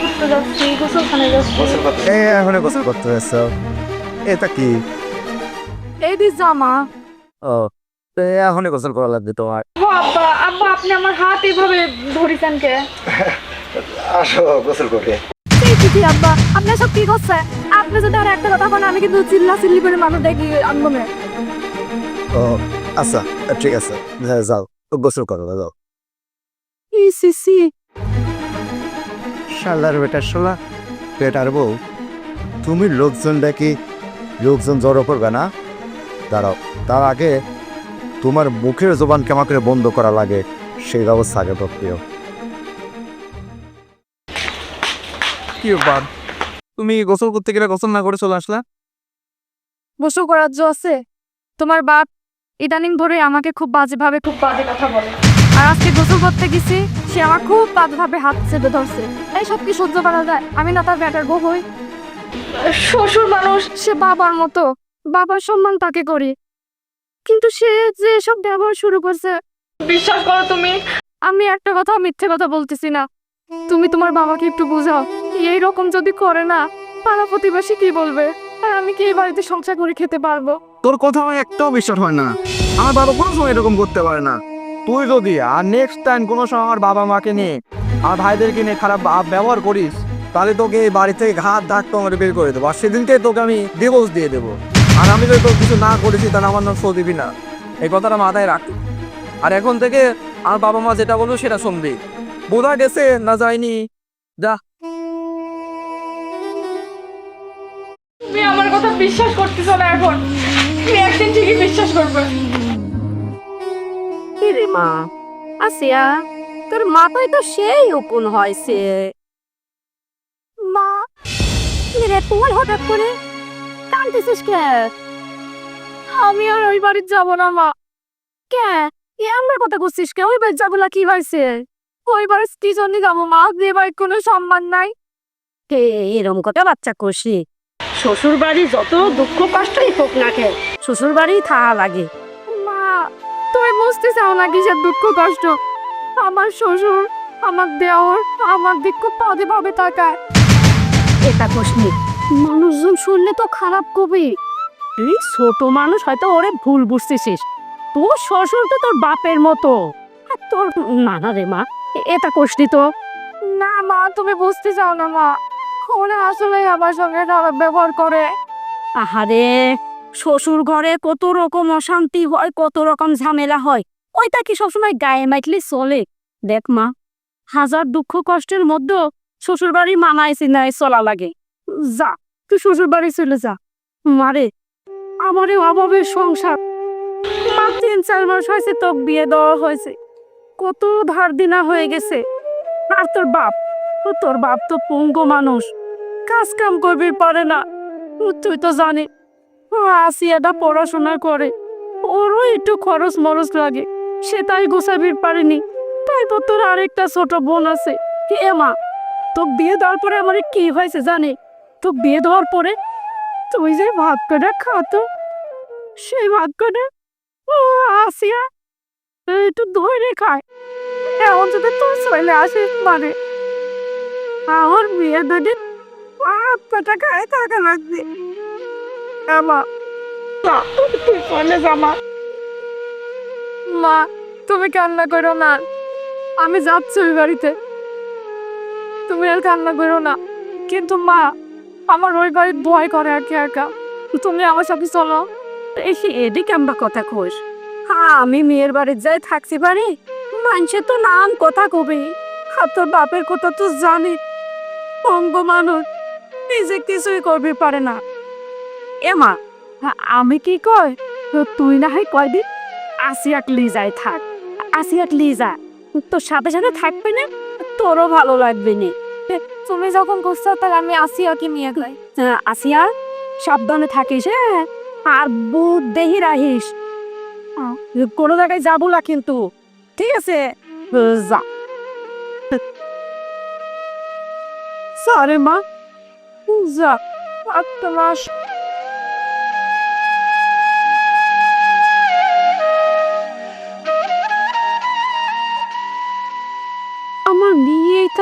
করতে যাচ্ছি যাচ্ছি। এ এখন গোসল করতে হয়েছ এটা কি? এই দি জামা। ও তো এখন গোসল করা লাগবে তোমার। আব্বা আব্বা আপনি আমার হাত এইভাবে ধরিছেন কে? আসো গোসল করে। এই আব্বা আপনি সব কি করছে? আপনি যদি আর একটা কথা বলেন আমি কিন্তু চিল্লা চিল্লি করে মানুষ দেখি আনব ও আচ্ছা ঠিক আছে। যা- যাও। গোসল করো যাও। E C C. শালার বেটার শালা বেটার বউ তুমি লোকজন ডাকি লোকজন জড়ো করবে না? দাঁড়াও তার আগে তোমার মুখের জবান কেমন করে বন্ধ করা লাগে সেই ব্যবস্থা আগে করতেও কি ব্যাপার? তুমি গোসল করতে গেলে গোসল না করে চলে আসলা? গোসল করার জো আছে। তোমার বাপ ইদানিং ধরে আমাকে খুব বাজেভাবে খুব বাজে কথা বলে। আর আজকে গোসল করতে গেছি সে আমার খুব বাজেভাবে হাত চেপে ধরছে। এই সব কি সহ্য করা যায়? আমি না তার ব্যাটার বউ হই। শ্বশুর মানুষ। সে বাবার মতো। বাবার সম্মান তাকে করি। কিন্তু সে যে সব ব্যবহার শুরু করছে বিশ্বাস করো তুমি। আমি একটা কথা মিথ্যে কথা বলতেছি না। তুমি তোমার বাবাকে একটু বুঝাও। এই রকম যদি করে না পাড়া প্রতিবেশী কি বলবে? আর আমি কি এই বাড়িতে সংসার করে খেতে পারব? তোর কথা আমার একটাও বিশ্বাস হয় না। আমার বাবা কোনো সময় এরকম করতে পারে না। তুই যদি, আর নেক্সট টাইম কোনো সময় আমার বাবা মাকে নিয়ে আর ভাইদেরকে নিয়ে খারাপ ব্যবহার করিস, তাহলে তোকে এই বাড়ি থেকে ঘাট ধাক তোমার বের করে দেবো। আর সেদিনকে তোকে আমি ডিভোর্স দিয়ে দেবো। আর আমি যদি তোর কিছু না করেছি, তাহলে আমার নাম সৌদিবি না এই কথাটা মাথায় রাখ। আর এখন থেকে আর বাবা মা যেটা বলব সেটা শুনবি। বোঝা গেছে না যায়নি? যা। আমার কথা বিশ্বাস করতেছো না এখন। তুমি একদিন ঠিকই বিশ্বাস করবে। কিরে মা। আসিয়া, তোর মাথায় তো সেই উকুন হয়েছে মা, রে তুই হঠাৎ করে কান্দিছিস কে? আমি আর ওই বাড়ির যাব না, মা। কে? এ আমার কথা করছিস কে? ওই বাচ্চা গুলা কি হয়েছে ওই বাড়ির কি জন্য যাব, মা? যে বাড়ির কোনো সম্মান নাই। কে এরম কথা বাচ্চা করছি শ্বশুর বাড়ি যত দুঃখ কষ্টই হোক না কে শ্বশুর বাড়ি থাকা লাগে। বুঝতে চাও না কিসের দুঃখ কষ্ট? আমার শ্বশুর আমার দেওর আমার দিক খুব পদে ভাবে তাকায়। এটা কষনি মানুষজন শুনলে তো খারাপ কবি। তুই ছোট মানুষ হয়তো ওরে ভুল বুঝতেছিস। তোর শ্বশুর তো তোর বাপের মতো। আর তোর না না রে মা এটা কষনি তো। না মা তুমি বুঝতে চাও না মা। ওরা আসলে আমার সঙ্গে খারাপ ব্যবহার করে। আহারে শ্বশুর ঘরে কত রকম অশান্তি হয়, কত রকম ঝামেলা হয়। ওইটা কি সবসময় গায়ে মাইকলে চলে? দেখ মা, হাজার দুঃখ কষ্টের মধ্যেও শ্বশুর বাড়ি মানায় চিনায় চলা লাগে। যা, তুই শ্বশুর বাড়ি চলে যা। মারে আমারও অভাবের সংসার। মা, তিন, চার মাস হয়েছে তোর বিয়ে দেওয়া হয়েছে। কত ধার দিনা হয়ে গেছে। আর তোর বাপ তোর বাপ তো পঙ্গ মানুষ। কাজ কাম করবি পারে না। তুই তো জানি ও আসিয়াটা পড়াশোনা করে। ওরও একটু খরচ মরচ লাগে। সে তাই গোছাবির পারেনি। তাই তো তোর আরেকটা ছোট বোন আছে। এ মা, তোর বিয়ে দেওয়ার পরে আমার কি হয়েছে জানে? তোর বিয়ে দেওয়ার পরে তুই যে ভাগ্যটা খাতো, সেই ভাগ্যটা ও আসিয়া একটু ধরে খায়। এমন যদি তোর ছেলে আসিস মানে আমার বিয়ে দুদিন ভাগ্যটা খায় থাকা লাগবে। আমার তুই চলে যা মা মা তুমি কান্না করো না। আমি যাচ্ছি ওই বাড়িতে। তুমি আর কান্না করো না। কিন্তু মা আমার ওই বাড়ির ভয় করে আর কি একা। তুমি আমার সাথে চলো। এসে এদিকে আমরা কথা কোষ হ্যাঁ আমি মেয়ের বাড়ির যাই থাকতে পারি। মানুষে তো নাম কথা কবি। আর তোর বাপের কথা তো জানি। অঙ্গ মানুষ নিজে কিছুই করবি পারে না। এমা আমি কি কয়? তুই না হয় কয়দিন আসিয়াক লিজায় থাক আসিয়াক লি যা। তোর সাথে সাথে থাকবে না? তোরও ভালো লাগবে না। তুমি যখন করছ তাহলে আমি আসি আর কি নিয়ে যাই। আহ, আসিয়া সাবধানে থাকিস হ্যাঁ? আর বুধ দেহি রাহিস। কোনো জায়গায় যাব না কিন্তু। ঠিক আছে? যা। সারে মা। যা একটা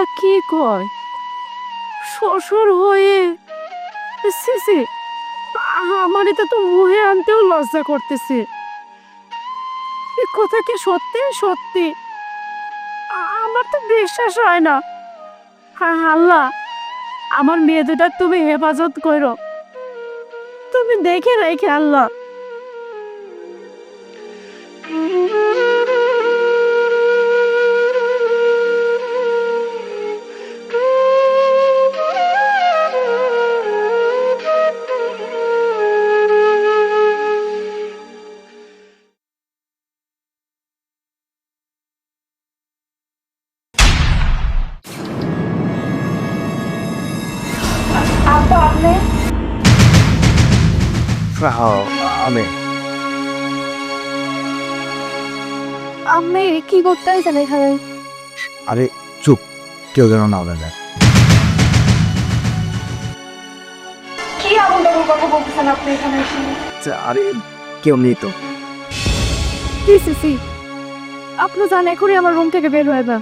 মাস কি কয়? শ্বশুর হয়ে? সি আমার এটা তো মুহে আনতেও লজ্জা করতেছে। এ কথা কি সত্যি সত্যি? আমার তো বিশ্বাস হয় না। হ্যাঁ আল্লাহ, আমার মেয়ে দুটা তুমি হেফাজত করো। তুমি দেখে রেখে আল্লাহ। আপনি? হ্যাঁ, আমি। আপনি কি করতে আইছেন এখানে? আরে চুপ। কেউ যেন না বলে কি আবল তাবল কথা বলতেছেন আপনি এখানে এসে? আরে কেউ নেই তো। আপনি জান এখনই আমার রুম থেকে বের হয়ে যান।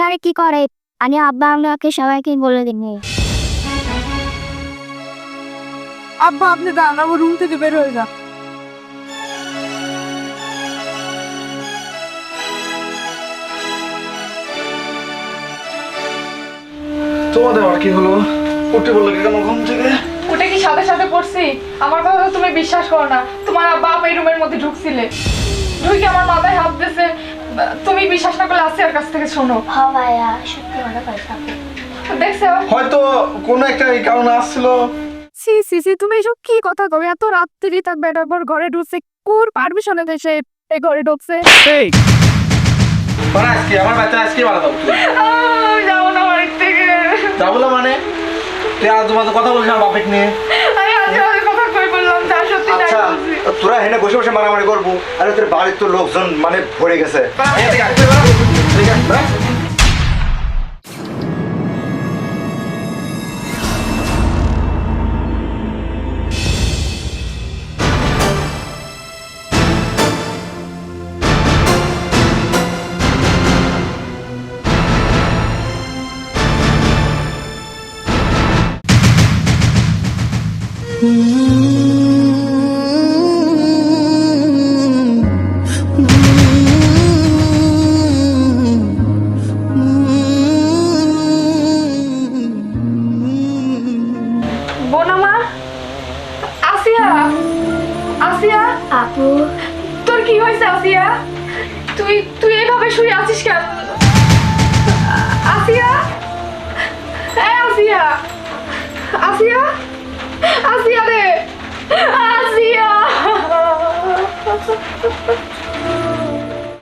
এখানে কি করে? আমি আব্বা আমাকে সবাইকে বলে দিন আব্বা আপনি দাঁড়ান আমার রুম থেকে বের হয়ে যান। তোমাদের আর কি হলো? উঠে বলল কেন ঘুম থেকে? উঠে কি সাথে সাথে পড়ছি? আমার কথা তুমি বিশ্বাস করো না। তোমার বাপ এই রুমের মধ্যে ঢুকছিলে। ঢুকে আমার মাথায় হাত দিয়েছে। তুমি বিশ্বাস না করলে আসিয়ার কাছ থেকে শোনো। হ্যাঁ ভাইয়া সত্যি কথা কইছো দেখছ? হয়তো কোনো একটা কারণে আসছিল। সি সি সি তুমি এসব কি কথা কবে? এত রাত্রি তার বেটার পর ঘরে ঢুকছে কোর পারমিশনে দেশে এই ঘরে ঢুকছে? এই। মানে আজকে আমার বাচ্চা আজকে ভালো দাও যাব না বাড়ির থেকে। যাব না মানে? তুই আর তোমার কথা বলিস আমার বাপেক নিয়ে আমি আজকে আজকে কথা কই বললাম যা সত্যি তাই আচ্ছা বলছি তোরা বসে বসে মারামারি করব। আর তোর বাড়ির তো লোকজন মানে ভরে গেছে। আসিয়া তুই তুই এইভাবে শুয়ে আছিস কেন? আসিয়া? হ্যাঁ আসিয়া আসিয়া আসিয়া রে আসিয়া।